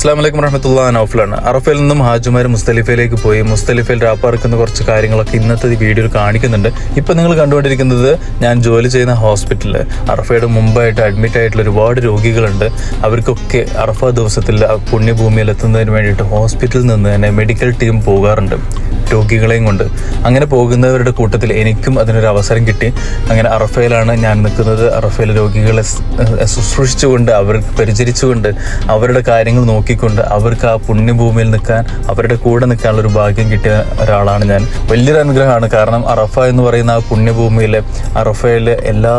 അസ്സാം വലൈക്കും വറഹമത്തുള്ള നൗഫലാണ് അറഫയിൽ നിന്നും ഹാജുമാർ മുസ്തലിഫയിലേക്ക് പോയി. മുസ്തലിഫയിൽ രാപ്പാർക്കുന്ന കുറച്ച് കാര്യങ്ങളൊക്കെ ഇന്നത്തെ വീഡിയോയിൽ കാണിക്കുന്നുണ്ട്. ഇപ്പം നിങ്ങൾ കണ്ടുകൊണ്ടിരിക്കുന്നത് ഞാൻ ജോലി ചെയ്യുന്ന ഹോസ്പിറ്റലിൽ അറഫയുടെ മുമ്പായിട്ട് അഡ്മിറ്റ് ആയിട്ടുള്ള ഒരുപാട് രോഗികളുണ്ട്. അവർക്കൊക്കെ അറഫ ദിവസത്തിൽ ആ പുണ്യഭൂമിയിൽ എത്തുന്നതിന് വേണ്ടിയിട്ട് ഹോസ്പിറ്റലിൽ നിന്ന് തന്നെ മെഡിക്കൽ ടീം പോകാറുണ്ട്. രോഗികളെയും കൊണ്ട്. അങ്ങനെ പോകുന്നവരുടെ കൂട്ടത്തിൽ എനിക്കും അതിനൊരു അവസരം കിട്ടി. അങ്ങനെ അറഫയിലാണ് ഞാൻ നിൽക്കുന്നത്. അറഫയിൽ രോഗികളെ ശുശ്രൂഷിച്ചുകൊണ്ട് അവർക്ക് പരിചരിച്ചുകൊണ്ട് അവരുടെ കാര്യങ്ങൾ നോക്കിക്കൊണ്ട് അവർക്ക് ആ പുണ്യഭൂമിയിൽ നിൽക്കാൻ അവരുടെ കൂടെ നിൽക്കാനുള്ള ഒരു ഭാഗ്യം കിട്ടിയ ഒരാളാണ് ഞാൻ. വലിയൊരു അനുഗ്രഹമാണ്. കാരണം അറഫ എന്ന് പറയുന്ന ആ പുണ്യഭൂമിയിലെ അറഫയിലെ എല്ലാ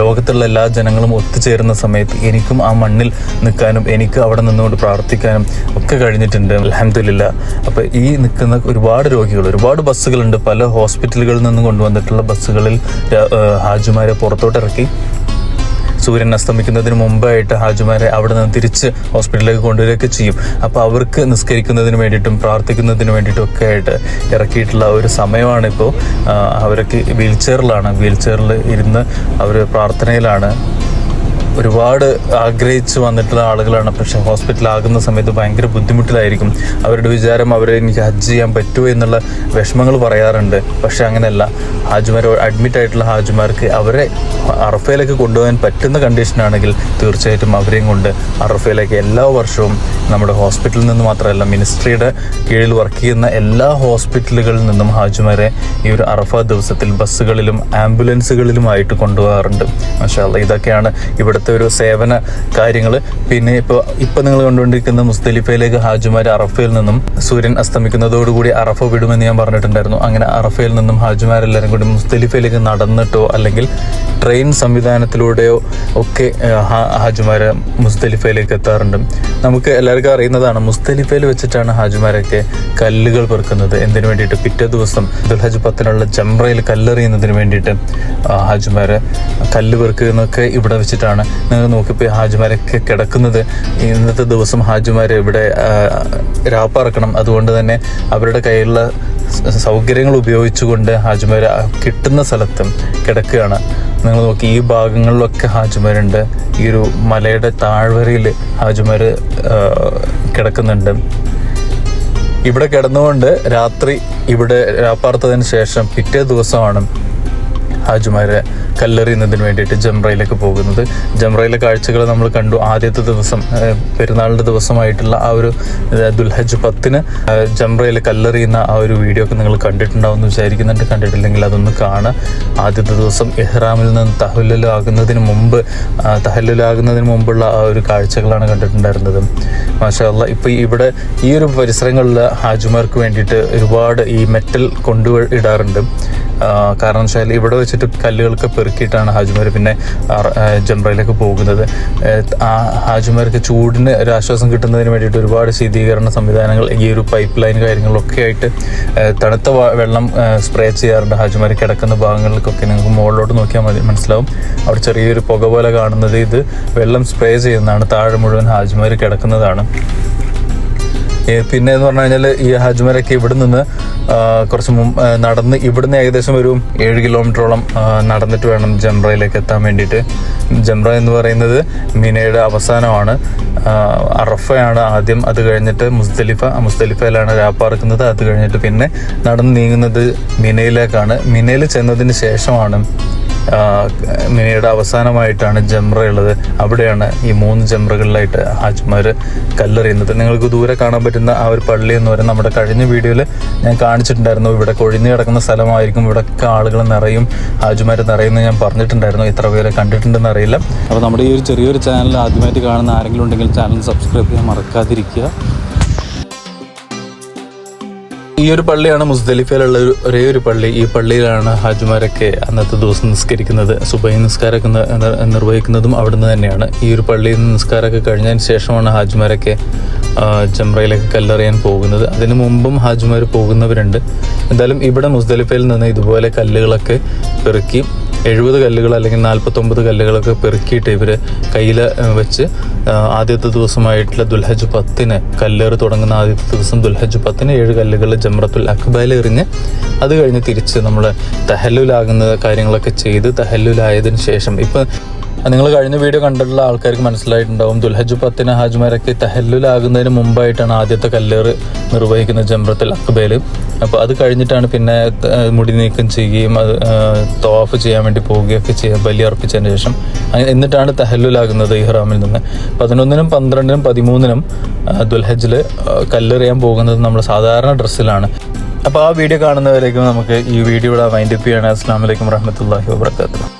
ലോകത്തുള്ള എല്ലാ ജനങ്ങളും ഒത്തുചേരുന്ന സമയത്ത് എനിക്കും ആ മണ്ണിൽ നിൽക്കാനും എനിക്ക് അവിടെ നിന്നുകൊണ്ട് പ്രാർത്ഥിക്കാനും ഒക്കെ കഴിഞ്ഞിട്ടുണ്ട്. അലഹമില്ല അപ്പോൾ ഈ നിൽക്കുന്ന ഒരുപാട് രോഗികൾ ഒരുപാട് ബസ്സുകളുണ്ട്. പല ഹോസ്പിറ്റലുകളിൽ നിന്നും കൊണ്ടുവന്നിട്ടുള്ള ബസ്സുകളിൽ ഹാജുമാരെ പുറത്തോട്ടിറക്കി. സൂര്യൻ അസ്തമിക്കുന്നതിന് മുമ്പായിട്ട് ഹാജുമാരെ അവിടെ നിന്ന് തിരിച്ച് ഹോസ്പിറ്റലിലേക്ക് കൊണ്ടുവരികയൊക്കെ ചെയ്യും. അപ്പോൾ അവർക്ക് നിസ്കരിക്കുന്നതിന് വേണ്ടിയിട്ടും പ്രാർത്ഥിക്കുന്നതിന് വേണ്ടിയിട്ടും ഒക്കെ ആയിട്ട് ഇറക്കിയിട്ടുള്ള ഒരു സമയമാണ് ഇപ്പോൾ അവരൊക്കെ വീൽ ചെയറിലാണ് വീൽ ചെയറിൽ ഇരുന്ന് അവർ പ്രാർത്ഥനയിലാണ്. ഒരുപാട് ആഗ്രഹിച്ച് വന്നിട്ടുള്ള ആളുകളാണ്. പക്ഷെ ഹോസ്പിറ്റലാകുന്ന സമയത്ത് ഭയങ്കര ബുദ്ധിമുട്ടിലായിരിക്കും. അവരുടെ വിചാരം അവരെ എനിക്ക് ഹജ്ജ് ചെയ്യാൻ പറ്റുമോ എന്നുള്ള വിഷമങ്ങൾ പറയാറുണ്ട്. പക്ഷെ അങ്ങനെയല്ല. ഹാജുമാർ അഡ്മിറ്റ് ആയിട്ടുള്ള ഹാജുമാർക്ക് അവരെ അറഫയിലേക്ക് കൊണ്ടുപോകാൻ പറ്റുന്ന കണ്ടീഷനാണെങ്കിൽ തീർച്ചയായിട്ടും അവരെയും കൊണ്ട് അറഫയിലേക്ക് എല്ലാ വർഷവും നമ്മുടെ ഹോസ്പിറ്റലിൽ നിന്ന് മാത്രമല്ല മിനിസ്ട്രിയുടെ കീഴിൽ വർക്ക് ചെയ്യുന്ന എല്ലാ ഹോസ്പിറ്റലുകളിൽ നിന്നും ഹാജുമാരെ ഈ ഒരു അറഫ ദിവസത്തിൽ ബസ്സുകളിലും ആംബുലൻസുകളിലുമായിട്ട് കൊണ്ടുപോകാറുണ്ട്. പക്ഷേ ഇതൊക്കെയാണ് ഇവിടുത്തെ ഒരു സേവന കാര്യങ്ങൾ പിന്നെ ഇപ്പോൾ ഇപ്പം നിങ്ങൾ കണ്ടുകൊണ്ടിരിക്കുന്ന മുസ്തലിഫയിലേക്ക് ഹാജുമാർ അറഫയിൽ നിന്നും സൂര്യൻ അസ്തമിക്കുന്നതോടുകൂടി അറഫ വിടുമെന്ന് ഞാൻ പറഞ്ഞിട്ടുണ്ടായിരുന്നു. അങ്ങനെ അറഫയിൽ നിന്നും ഹാജുമാരെല്ലാവരും കൂടി മുസ്തലിഫയിലേക്ക് നടന്നിട്ടോ അല്ലെങ്കിൽ ട്രെയിൻ സംവിധാനത്തിലൂടെയോ ഒക്കെ ഹാജുമാരെ മുസ്തലിഫയിലേക്ക് എത്താറുണ്ട്. നമുക്ക് എല്ലാവർക്കും അറിയുന്നതാണ് മുസ്തലിഫയിൽ വെച്ചിട്ടാണ് ഹാജുമാരൊക്കെ കല്ലുകൾ പെറുക്കുന്നത്. എന്തിനു വേണ്ടിയിട്ട്? പിറ്റേ ദിവസം ദുൽഹജ് പത്തിനുള്ള ജംറയിൽ കല്ലെറിയുന്നതിന് വേണ്ടിയിട്ട് ഹാജിമാരെ കല്ല് പെറുക്കുന്നൊക്കെ ഇവിടെ വെച്ചിട്ടാണ് നിങ്ങൾ നോക്കിയപ്പോൾ ഹാജിമാരൊക്കെ കിടക്കുന്നത് ഇന്നത്തെ ദിവസം ഹാജിമാർ ഇവിടെ രാപ്പറക്കണം അതുകൊണ്ട് തന്നെ അവരുടെ കയ്യിലുള്ള സൗകര്യങ്ങൾ ഉപയോഗിച്ചുകൊണ്ട് ഹാജിമാർ കിട്ടുന്ന സ്ഥലത്തും കിടക്കുകയാണ്. നിങ്ങൾ നോക്കി ഈ ഭാഗങ്ങളിലൊക്കെ ഹാജിമാരുണ്ട്. ഈ ഒരു മലയുടെ താഴ്വരയിൽ ഹാജിമാർ കിടക്കുന്നുണ്ട്. ഇവിടെ കിടന്നുകൊണ്ട് രാത്രി ഇവിടെ രാപ്പാർത്തതിന് ശേഷം പിറ്റേ ദിവസമാണ് ഹാജിമാരെ കല്ലെറിയുന്നതിന് വേണ്ടിയിട്ട് ജംറയിലേക്ക് പോകുന്നത്. ജംറയിലെ കാഴ്ചകൾ നമ്മൾ കണ്ടു. ആദ്യത്തെ ദിവസം പെരുന്നാളിന്റെ ദിവസമായിട്ടുള്ള ആ ഒരു ദുൽഹജ് പത്തിന് ജംറയിൽ കല്ലെറിയുന്ന ആ ഒരു വീഡിയോ ഒക്കെ നിങ്ങൾ കണ്ടിട്ടുണ്ടാവും എന്ന് വിചാരിക്കുന്നുണ്ട്. കണ്ടിട്ടില്ലെങ്കിൽ അതൊന്ന് കാണുക. ആദ്യത്തെ ദിവസം ഇഹ്റാമിൽ നിന്ന് തഹല്ലലാകുന്നതിന് മുമ്പ് തഹല്ലലാകുന്നതിന് മുമ്പുള്ള ആ ഒരു കാഴ്ചകളാണ് കണ്ടിട്ടുണ്ടായിരുന്നത്. മാഷാല്ല ഇപ്പോൾ ഇവിടെ ഈ ഒരു പരിസരങ്ങളിൽ ഹാജിമാർക്ക് വേണ്ടിയിട്ട് ഒരുപാട് ഈ മെറ്റൽ കൊണ്ടു ഇടാറുണ്ട്. കാരണം വെച്ചാൽ ഇവിടെ വെച്ചിട്ട് കല്ലുകളൊക്കെ പെറുക്കിയിട്ടാണ് ഹാജിമാർ പിന്നെ ജംറയിലേക്ക് പോകുന്നത്. ആ ഹാജിമാർക്ക് ചൂടിന് ഒരു ആശ്വാസം കിട്ടുന്നതിന് വേണ്ടിയിട്ട് ഒരുപാട് ശീതീകരണ സംവിധാനങ്ങൾ ഈ ഒരു പൈപ്പ് ലൈൻ കാര്യങ്ങളൊക്കെ ആയിട്ട് തണുത്ത വെള്ളം സ്പ്രേ ചെയ്യാറുണ്ട് ഹാജിമാർ കിടക്കുന്ന ഭാഗങ്ങളിലേക്കൊക്കെ നിങ്ങൾക്ക് മുകളിലോട്ട് നോക്കിയാൽ മതി മനസ്സിലാവും. അവിടെ ചെറിയൊരു പുക പോലെ കാണുന്നത് ഇത് വെള്ളം സ്പ്രേ ചെയ്യുന്നതാണ്. താഴെ മുഴുവൻ ഹാജിമാർ കിടക്കുന്നതാണ്. പിന്നെ എന്ന് പറഞ്ഞു കഴിഞ്ഞാൽ ഈ ഹജ്മരൊക്കെ ഇവിടെ നിന്ന് കുറച്ച് നടന്ന് ഇവിടുന്ന് ഏകദേശം ഒരു ഏഴ് കിലോമീറ്ററോളം നടന്നിട്ട് വേണം ജംറയിലേക്ക് എത്താൻ വേണ്ടിയിട്ട്. ജംറ എന്ന് പറയുന്നത് മിനയുടെ അവസാനമാണ്. അറഫയാണ് ആദ്യം അത് കഴിഞ്ഞിട്ട് മുസ്തലിഫ മുസ്തലിഫയിലാണ് രാപ്പാർക്കുന്നത് അത് കഴിഞ്ഞിട്ട് പിന്നെ നടന്ന് നീങ്ങുന്നത് മിനയിലേക്കാണ്. മിനയിൽ ചെന്നതിന് ശേഷമാണ് മിനയുടെ അവസാനമായിട്ടാണ് ജംറ ഉള്ളത്. അവിടെയാണ് ഈ മൂന്ന് ജംറകളിലായിട്ട് ഹാജിമാർ കല്ലെറിയുന്നത്. നിങ്ങൾക്ക് ദൂരെ കാണാൻ പറ്റുന്ന ആ ഒരു പള്ളി എന്ന് പറയുന്നത് നമ്മുടെ കഴിഞ്ഞ വീഡിയോയിൽ ഞാൻ കാണിച്ചിട്ടുണ്ടായിരുന്നു. ഇവിടെ കൊഴിഞ്ഞു കിടക്കുന്ന സ്ഥലമായിരിക്കും. ഇവിടെയൊക്കെ ആളുകൾ നിറയും ഹാജിമാർ നിറയുമെന്ന് ഞാൻ പറഞ്ഞിട്ടുണ്ടായിരുന്നു. ഇത്ര പേരെ കണ്ടിട്ടുണ്ടെന്ന് അറിയില്ല. അപ്പോൾ നമ്മുടെ ഈ ഒരു ചെറിയൊരു ചാനൽ ആദ്യമായിട്ട് കാണുന്ന ആരെങ്കിലും ഉണ്ടെങ്കിൽ ചാനൽ സബ്സ്ക്രൈബ് ചെയ്യാൻ മറക്കാതിരിക്കുക. ഈ ഒരു പള്ളിയാണ് മുസ്ദലിഫയിലുള്ള ഒരു ഒരേ ഒരു പള്ളി. ഈ പള്ളിയിലാണ് ഹാജിമാരൊക്കെ അന്നത്തെ ദിവസം നിസ്കരിക്കുന്നത് സുബൈ നിസ്കാരമൊക്കെ നിർവഹിക്കുന്നതും അവിടുന്ന് തന്നെയാണ്. ഈ ഒരു പള്ളിയിൽ നിന്ന് നിസ്കാരമൊക്കെ കഴിഞ്ഞതിന് ശേഷമാണ് ഹാജിമാരൊക്കെ ജംറയിലേക്ക് കല്ലെറിയാൻ പോകുന്നത്. അതിനു മുമ്പും ഹാജിമാർ പോകുന്നവരുണ്ട്. എന്തായാലും ഇവിടെ മുസ്ദലിഫയിൽ നിന്ന് ഇതുപോലെ കല്ലുകളൊക്കെ പെറുക്കി എഴുപത് കല്ലുകൾ അല്ലെങ്കിൽ നാൽപ്പത്തൊമ്പത് കല്ലുകളൊക്കെ പെറുക്കിയിട്ട് ഇവർ കയ്യിൽ വെച്ച് ആദ്യത്തെ ദിവസമായിട്ടുള്ള ദുൽഹജ് പത്തിന് കല്ലേറ് തുടങ്ങുന്ന ആദ്യത്തെ ദിവസം ദുൽഹജ് പത്തിന് ഏഴ് കല്ലുകൾ ജമ്രത്തുൽ അക്ബാൽ എറിഞ്ഞ് അത് കഴിഞ്ഞ് തിരിച്ച് നമ്മൾ തഹല്ലുലാകുന്ന കാര്യങ്ങളൊക്കെ ചെയ്ത് തഹല്ലുലായതിനു ശേഷം ഇപ്പം നിങ്ങൾ കഴിഞ്ഞ വീഡിയോ കണ്ടിട്ടുള്ള ആൾക്കാർക്ക് മനസ്സിലായിട്ടുണ്ടാവും. ദുൽഹജ് പത്തിന് ഹാജിമാരൊക്കെ തെഹല്ലുലാകുന്നതിന് മുമ്പായിട്ടാണ് ആദ്യത്തെ കല്ലേറ് നിർവഹിക്കുന്നത് ജംറത്തിൽ അക്ബേൽ അപ്പോൾ അത് കഴിഞ്ഞിട്ടാണ് പിന്നെ മുടി നീക്കം ചെയ്യുകയും അത് തോഫ് ചെയ്യാൻ വേണ്ടി പോവുകയൊക്കെ ചെയ്യുക ബലി അർപ്പിച്ചതിന് ശേഷം എന്നിട്ടാണ് തെഹല്ലുലാകുന്നത് ഇഹ്റാമിൽ നിന്ന്. പതിനൊന്നിനും പന്ത്രണ്ടിനും പതിമൂന്നിനും ദുൽഹജിൽ കല്ലെറിയാൻ പോകുന്നത് നമ്മൾ സാധാരണ ഡ്രസ്സിലാണ്. അപ്പോൾ ആ വീഡിയോ കാണുന്നവരേക്കും നമുക്ക് ഈ വീഡിയോ ഇവിടെ വൈൻഡപ്പ് ചെയ്യണം. അസ്സാം വലൈക്കും വറഹമത്തല്ലാഹി വാബർക്കാത്തു